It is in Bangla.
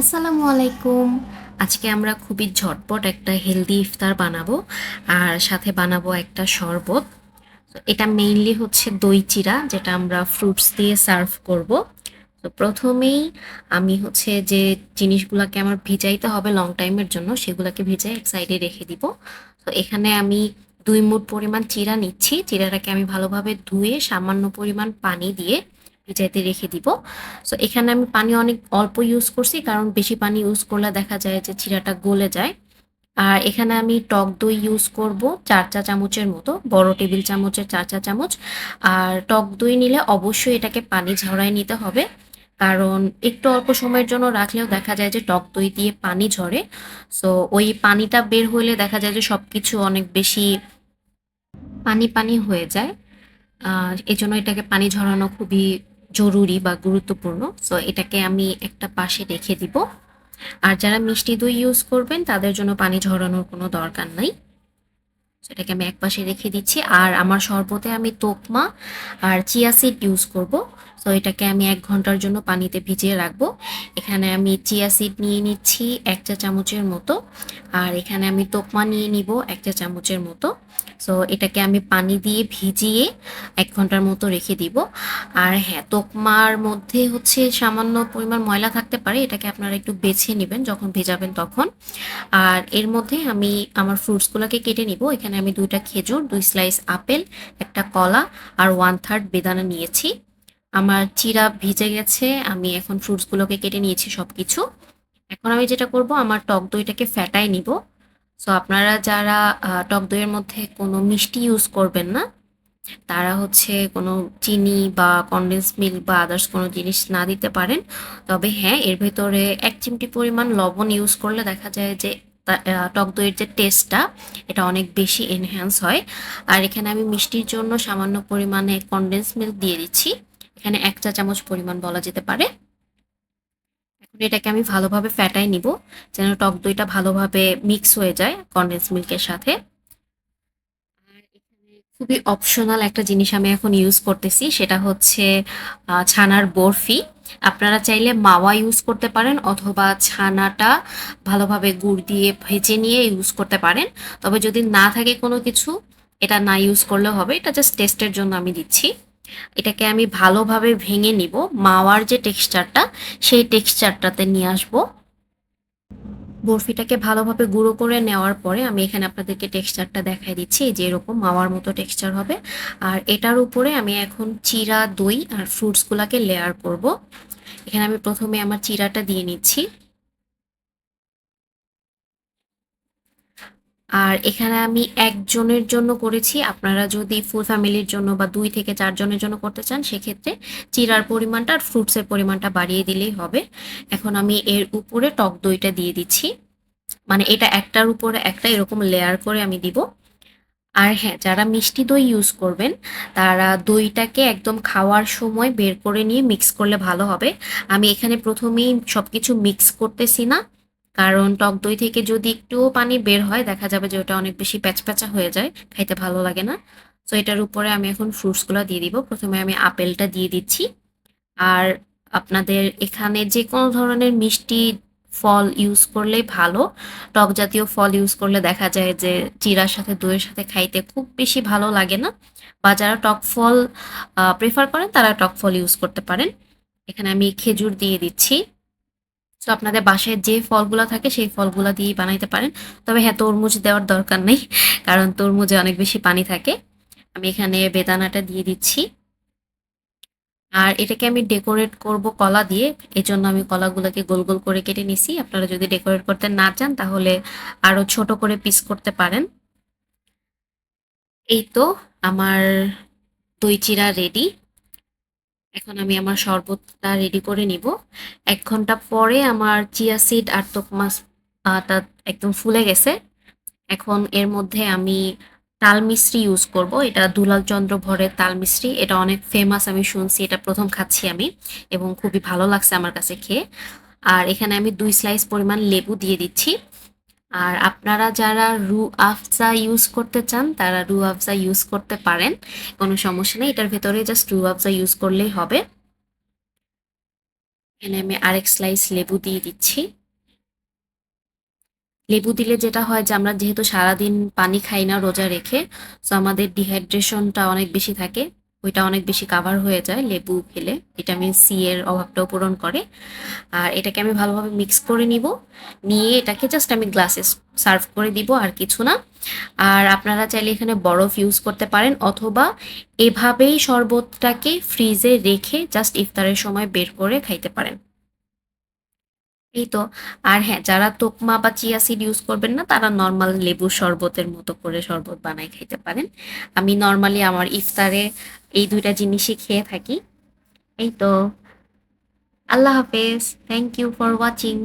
আসসালামু আলাইকুম। আজকে আমরা খুবই ঝটপট একটা হেলদি ইফতার বানাবো, আর সাথে বানাবো একটা শরবত। এটা মেইনলি হচ্ছে দই চিরা, যেটা আমরা ফ্রুটস দিয়ে সার্ভ করব। তো প্রথমেই আমি হচ্ছে যে জিনিসগুলোকে আমার ভিজাইতে হবে লং টাইমের জন্য, সেগুলোকে ভিজাই এক সাইডে রেখে দিব। তো এখানে আমি দুই মুঠ পরিমাণ চিরা নিচ্ছি। চিরাটাকে আমি ভালোভাবে ধুয়ে সামান্য পরিমাণ পানি দিয়ে ভিজাইতে রেখে দিব। সো এখানে আমি পানি অনেক অল্প ইউজ করছি, কারণ বেশি পানি ইউজ করলে দেখা যায় যে চিরাটা গলে যায়। আর এখানে আমি টক দই ইউজ করব চার চা চামচের মতো, বড় টেবিল চামচের চার চা চামচ। আর টক দই নিলে অবশ্যই এটাকে পানি ঝরায় নিতে হবে, কারণ একটু অল্প সময়ের জন্য রাখলেও দেখা যায় যে টক দই দিয়ে পানি ঝরে। সো ওই পানিটা বের হলে দেখা যায় যে সব কিছু অনেক বেশি পানি পানি হয়ে যায়। আর এজন্য এটাকে পানি ঝরানো খুবই জরুরি বা গুরুত্বপূর্ণ। সো এটাকে আমি একটা পাশে রেখে দিব। আর যারা মিষ্টি দই ইউজ করবেন, তাদের জন্য পানি ঝরানোর কোনো দরকার নাই। সেটাকে আমি এক পাশে রেখে দিচ্ছি। আর আমার শরবতে আমি তোকমা আর চিয়া সিড ইউজ করব। তো এটাকে আমি এক ঘণ্টার জন্য পানিতে ভিজিয়ে রাখব। এখানে আমি চিয়া সিড নিয়ে নিচ্ছি এক চা চামচের মতো। আর এখানে আমি তোকমা নিয়ে নিব এক চা চামচের মতো। সো এটাকে আমি পানি দিয়ে ভিজিয়ে এক ঘণ্টার মতো রেখে দিব। আর হ্যাঁ তোকমার মধ্যে হচ্ছে সামান্য পরিমাণ ময়লা থাকতে পারে, এটাকে আপনারা একটু বেছে নেবেন যখন ভেজাবেন তখন। আর এর মধ্যে আমি আমার ফ্রুটসগুলোকে কেটে নিব। এখানে আমি দুইটা খেজুর, দুই স্লাইস আপেল, একটা কলা আর ওয়ান থার্ড বেদানা নিয়েছি। আমার চিরা ভিজে গেছে, আমি এখন ফ্রুটসগুলোকে কেটে নিয়েছি সব কিছু এখন আমি যেটা করব, আমার টক দইটাকে ফ্যাটাই নিব। সো আপনারা যারা টক দইয়ের মধ্যে কোনো মিষ্টি ইউজ করবেন না, তারা হচ্ছে কোনো চিনি বা কনডেন্স মিল্ক বা আদার্স কোনো জিনিস না দিতে পারেন। তবে হ্যাঁ এর ভেতরে এক চিমটি পরিমাণ লবণ ইউজ করলে দেখা যায় যে টক দইয়ের যে টেস্টটা এটা অনেক বেশি এনহ্যান্স হয়। আর এখানে আমি মিষ্টির জন্য সামান্য পরিমাণে কনডেন্স মিল্ক দিয়ে দিচ্ছি। এখানে এক চা চামচ পরিমাণ বলা যেতে পারে। এখন এটাকে আমি ভালোভাবে ফ্যাটাই নিব, যেন টক দইটা ভালোভাবে মিক্স হয়ে যায় কনডেন্স মিল্কের সাথে। খুবই অপশনাল একটা জিনিস আমি এখন ইউজ করতেছি, সেটা হচ্ছে ছানার বরফি। আপনারা চাইলে মাওয়া ইউজ করতে পারেন অথবা ছানাটা ভালোভাবে গুড় দিয়ে ভেজে নিয়ে ইউজ করতে পারেন। তবে যদি না থাকে কোনো কিছু, এটা না ইউজ করলেও হবে, এটা জাস্ট টেস্টের জন্য আমি দিচ্ছি। এটাকে আমি ভালোভাবে ভেঙে নিব। মাওয়ার যে টেক্সচারটা, সেই টেক্সচারটাতে নিয়ে আসব। বরফিটাকে ভালোভাবে গুঁড়ো করে নেওয়ার পরে আমি এখানে আপনাদেরকে টেক্সচারটা দেখাই দিচ্ছি। যে এরকম মাওয়ার মতো টেক্সচার হবে। আর এটার উপরে আমি এখন চিরা, দই আর ফ্রুটসগুলোকে লেয়ার করব। এখানে আমি প্রথমে আমার চিরাটা দিয়ে নিচ্ছি। আর এখানে আমি একজনের জন্য করেছি। আপনারা যদি ফুল ফ্যামিলির জন্য বা দুই থেকে চারজনের জন্য করতে চান, সেক্ষেত্রে চিরার পরিমাণটা আর ফ্রুটসের পরিমাণটা বাড়িয়ে দিলেই হবে। এখন আমি এর উপরে টক দইটা দিয়ে দিচ্ছি। মানে এটা একটার উপরে একটা এরকম লেয়ার করে আমি দিব। আর হ্যাঁ যারা মিষ্টি দই ইউজ করবেন, তারা দইটাকে একদম খাওয়ার সময় বের করে নিয়ে মিক্স করলে ভালো হবে। আমি এখানে প্রথমেই সব কিছু মিক্স করতেছি না। কারণ টক দই থেকে যদি একটুও পানি বের হয়, দেখা যাবে যে ওটা অনেক বেশি প্যাচপ্যাচা হয়ে যায়, খাইতে ভালো লাগে না। তো এটার উপরে আমি এখন ফ্রুটসগুলো দিয়ে দিব। প্রথমে আমি আপেলটা দিয়ে দিচ্ছি। আর আপনাদের এখানে যে কোনো ধরনের মিষ্টি ফল ইউজ করলেই ভালো। টক জাতীয় ফল ইউজ করলে দেখা যায় যে চিরার সাথে, দইয়ের সাথে খাইতে খুব বেশি ভালো লাগে না। বা যারা টক ফল প্রেফার করেন, তারা টক ফল ইউজ করতে পারেন। এখানে আমি খেজুর দিয়ে দিচ্ছি। তো আপনাদের বাসায় যে ফলগুলো থাকে সেই ফলগুলো দিয়েই বানাইতে পারেন। তবে হ্যাঁ তরমুজ দেওয়ার দরকার নেই, কারণ তরমুজে অনেক বেশি পানি থাকে। আমি এখানে বেদানাটা দিয়ে দিচ্ছি। আর এটাকে আমি ডেকোরেট করব কলা দিয়ে। এই জন্য আমি কলাগুলোকে গোল গোল করে কেটে নিছি। আপনারা যদি ডেকোরেট করতে না চান, তাহলে আরও ছোট করে পিস করতে পারেন। এই তো আমার দই চিরা রেডি। এখন আমি আমার শরবতটা রেডি করে নিব। এক ঘণ্টা পরে আমার চিয়া সিড আর তোকমাস তা একদম ফুলে গেছে। এখন এর মধ্যে আমি তাল মিশ্রি ইউজ করব। এটা দুলাল চন্দ্র ভরের তাল মিশ্রি এটা অনেক ফেমাস আমি শুনছি। এটা প্রথম খাচ্ছি আমি এবং খুবই ভালো লাগছে আমার কাছে খেয়ে। আর এখানে আমি দুই স্লাইস পরিমাণ লেবু দিয়ে দিচ্ছি। আর আপনারা যারা রু আফজা ইউজ করতে চান, তারা রু আফজা ইউজ করতে পারেন। কোনো সমস্যা নেই, এটার ভেতরে জাস্ট রু আফজা ইউজ করলেই হবে। এখানে আমি আরেক স্লাইস লেবু দিয়ে দিচ্ছি। লেবু দিলে যেটা হয় যে, আমরা যেহেতু সারাদিন পানি খাই না রোজা রেখে সো আমাদের ডিহাইড্রেশনটা অনেক বেশি থাকে। ওইটা অনেক বেশি কাভার হয়ে যায় লেবু খেলে ভিটামিন সি এর অভাবটাও পূরণ করে। আর এটাকে আমি ভালোভাবে মিক্স করে নিব। নিয়ে এটাকে জাস্ট আমি গ্লাসে সার্ভ করে দিব, আর কিছু না। আর আপনারা চাইলে এখানে বরফ ইউজ করতে পারেন, অথবা এভাবেই শরবতটাকে ফ্রিজে রেখে জাস্ট ইফতারের সময় বের করে খাইতে পারেন। এই তো। আর হ্যাঁ যারা তোকমা বা চিয়া সিড ইউজ করবেন না, তারা নর্মাল লেবুর শরবতের মতো করে শরবত বানাই খাইতে পারেন। আমি নর্মালি আমার ইফতারে এই দুইটা জিনিসই খেয়ে থাকি। এই তো আল্লাহ হাফেজ থ্যাংক ইউ ফর ওয়াচিং